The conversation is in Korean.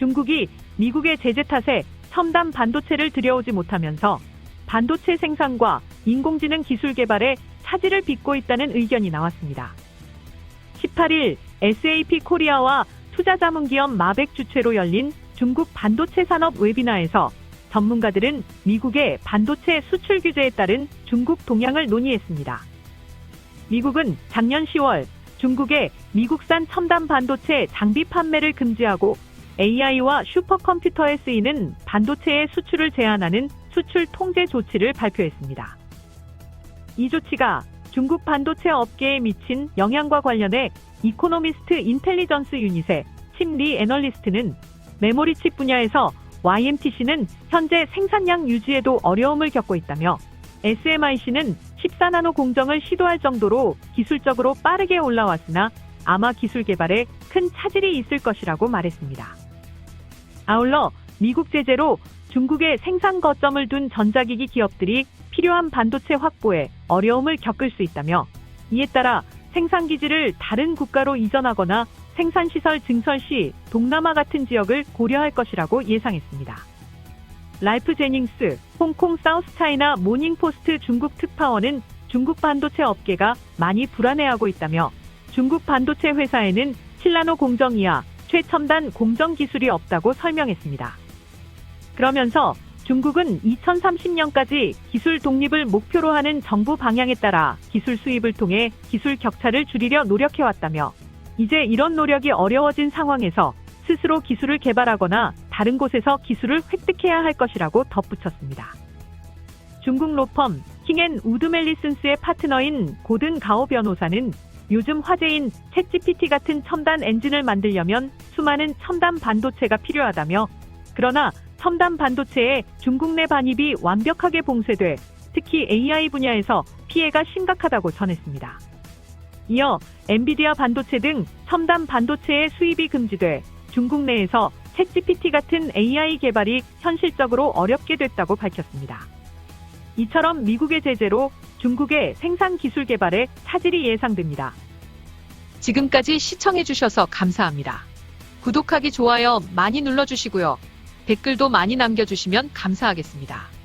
중국이 미국의 제재 탓에 첨단 반도체를 들여오지 못하면서 반도체 생산과 인공지능 기술 개발에 차질을 빚고 있다는 의견이 나왔습니다. 18일 SAP 코리아와 투자자문기업 마백 주최로 열린 중국 반도체 산업 웨비나에서 전문가들은 미국의 반도체 수출 규제에 따른 중국 동향을 논의했습니다. 미국은 작년 10월 중국의 미국산 첨단 반도체 장비 판매를 금지하고 AI와 슈퍼컴퓨터에 쓰이는 반도체의 수출을 제한하는 수출 통제 조치를 발표했습니다. 이 조치가 중국 반도체 업계에 미친 영향과 관련해 이코노미스트 인텔리전스 유닛의 침리 애널리스트는 메모리 칩 분야에서 YMTC는 현재 생산량 유지에도 어려움을 겪고 있다며 SMIC는 14나노 공정을 시도할 정도로 기술적으로 빠르게 올라왔으나 아마 기술 개발에 큰 차질이 있을 것이라고 말했습니다. 아울러 미국 제재로 중국의 생산 거점을 둔 전자기기 기업들이 필요한 반도체 확보에 어려움을 겪을 수 있다며 이에 따라 생산 기지를 다른 국가로 이전하거나 생산 시설 증설 시 동남아 같은 지역을 고려할 것이라고 예상했습니다. 라이프 제닝스, 홍콩 사우스 차이나 모닝 포스트 중국 특파원은 중국 반도체 업계가 많이 불안해하고 있다며 중국 반도체 회사에는 칠라노 공정 이하 최첨단 공정 기술이 없다고 설명했습니다. 그러면서 중국은 2030년까지 기술 독립을 목표로 하는 정부 방향에 따라 기술 수입을 통해 기술 격차를 줄이려 노력해왔다며 이제 이런 노력이 어려워진 상황에서 스스로 기술을 개발하거나 다른 곳에서 기술을 획득해야 할 것이라고 덧붙였습니다. 중국 로펌 킹앤 우드멜리슨스의 파트너인 고든 가오 변호사는 요즘 화제인 챗GPT 같은 첨단 엔진을 만들려면 수많은 첨단 반도체가 필요하다며 그러나 첨단 반도체에 중국 내 반입이 완벽하게 봉쇄돼 특히 AI 분야에서 피해가 심각하다고 전했습니다. 이어 엔비디아 반도체 등 첨단 반도체의 수입이 금지돼 중국 내에서 챗GPT 같은 AI 개발이 현실적으로 어렵게 됐다고 밝혔습니다. 이처럼 미국의 제재로 중국의 생산 기술 개발에 차질이 예상됩니다. 지금까지 시청해주셔서 감사합니다. 구독하기, 좋아요 많이 눌러주시고요. 댓글도 많이 남겨주시면 감사하겠습니다.